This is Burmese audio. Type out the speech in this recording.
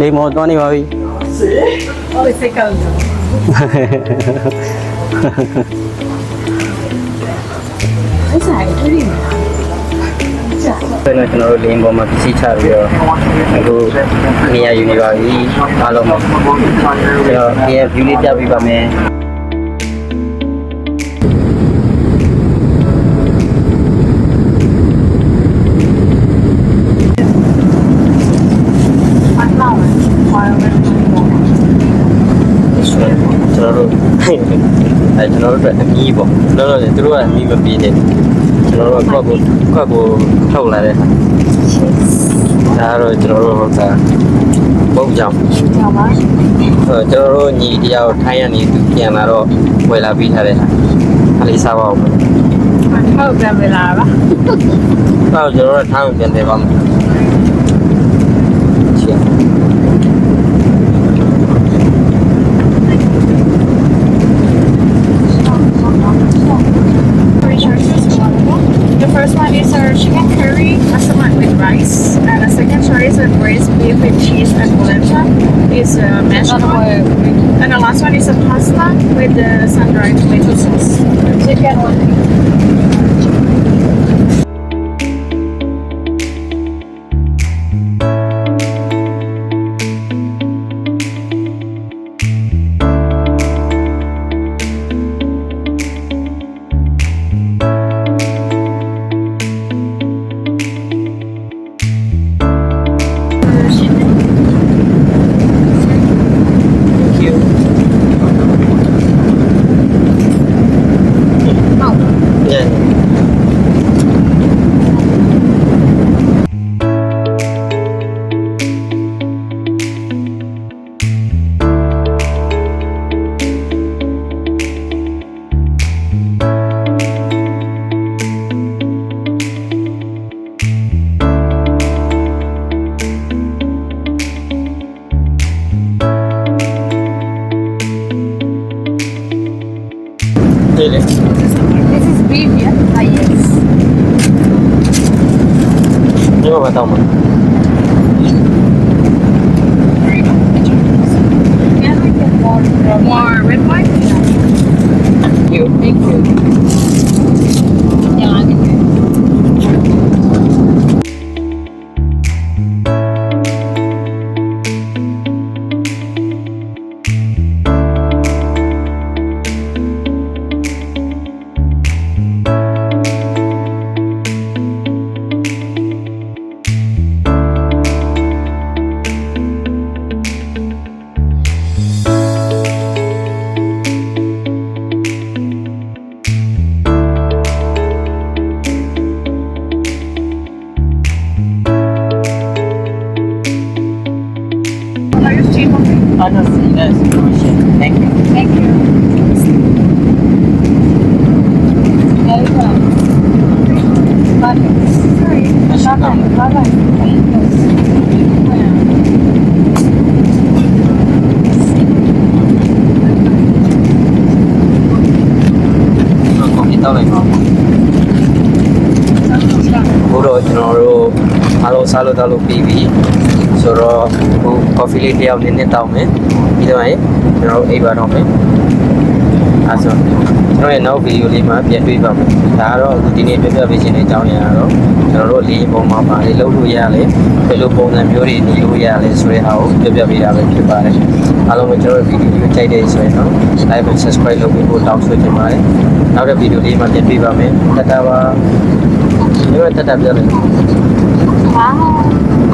လေးမောသွားနေပါပြီဟုတ်စိတ်ကောင်းတယ်ဆိုင်ကြည့်နေဆိုတော့ကျွန်တော်တို့လင်းပေါ်မှာပစ္စည်းချပြီးတော့အခုနေရာယူနေပါပြီအားလုံးပါကျွန်တော်ဒီရဲ့ view လေးပြပေးပါမယ် တော်တို့အဲကျွန်တော်တို့အတွက်အမီးပေါ့လောလောဆယ်သူတို့ကအမီးမပေးတဲ့ကျွန်တော်တို့ကခွက်ကိုခွက်ကိုထုတ်လာတဲ့ဟာဒါကတော့ကျွန်တော်တို့ဟိုကပုံကြောင်ကြောင်ပါအဲကျွန်တော်တို့ညီတရားကိုထိုင်းရနေသူပြန်လာတော့ဝယ်လာပြီးထားတဲ့ဟာအားလေးစားပါဦးဟုတ်တယ်မလားပါတော့ကျွန်တော်တို့ထားကိုပြန်တယ်ပါမယ်ချ one is our chicken curry, a salad with rice, and the second choice is braised beef with cheese and polenta. Is a uh, mashed potato, and the last one is a pasta with the sun-dried tomato sauce. Chicken one. Ah, yes. Di ba ba tao mo? Halo, selalu halo, halo, baby. ပါဘိုးတော့ကျွန်တော်တို့အားလုံးစားလို့တောက်လို့ပြီးပြီဆိုတော့ဟိုကော်ဖီလေးတစ်ယောက်နည်းနည်းတောက်မယ်ပြီးတော့ရင်ကျွန်တော်တို့အိပ်ပါတော့မယ်အဲဆိုကျွန်တော်ရဲ့နောက်ဗီဒီယိုလေးမှာပြန်တွေ့ပါမယ်ဒါကတော့အခုဒီနေ့ပြပြပေးခြင်းတဲ့အကြောင်းအရာကတော့ကျွန်တော်တို့လေးပုံမှာပါလေလုပ်လို့ရလဲဘယ်လိုပုံစံမျိုးတွေနေလို့ရလဲဆိုတဲ့ဟာကိုပြပြပေးတာပဲဖြစ်ပါတယ်အားလုံးကကျွန်တော်တို့ဗီဒီယိုလေးကြိုက်တဲ့ဆိုရင်တော့ like and subscribe လုပ်ပြီးဖို့တောင်းဆိုချင်ပါတယ်နောက်တဲ့ဗီဒီယိုလေးမှာပြန်တွေ့ပါမယ်တတပါဒီမှာတတပြောတယ် Bye.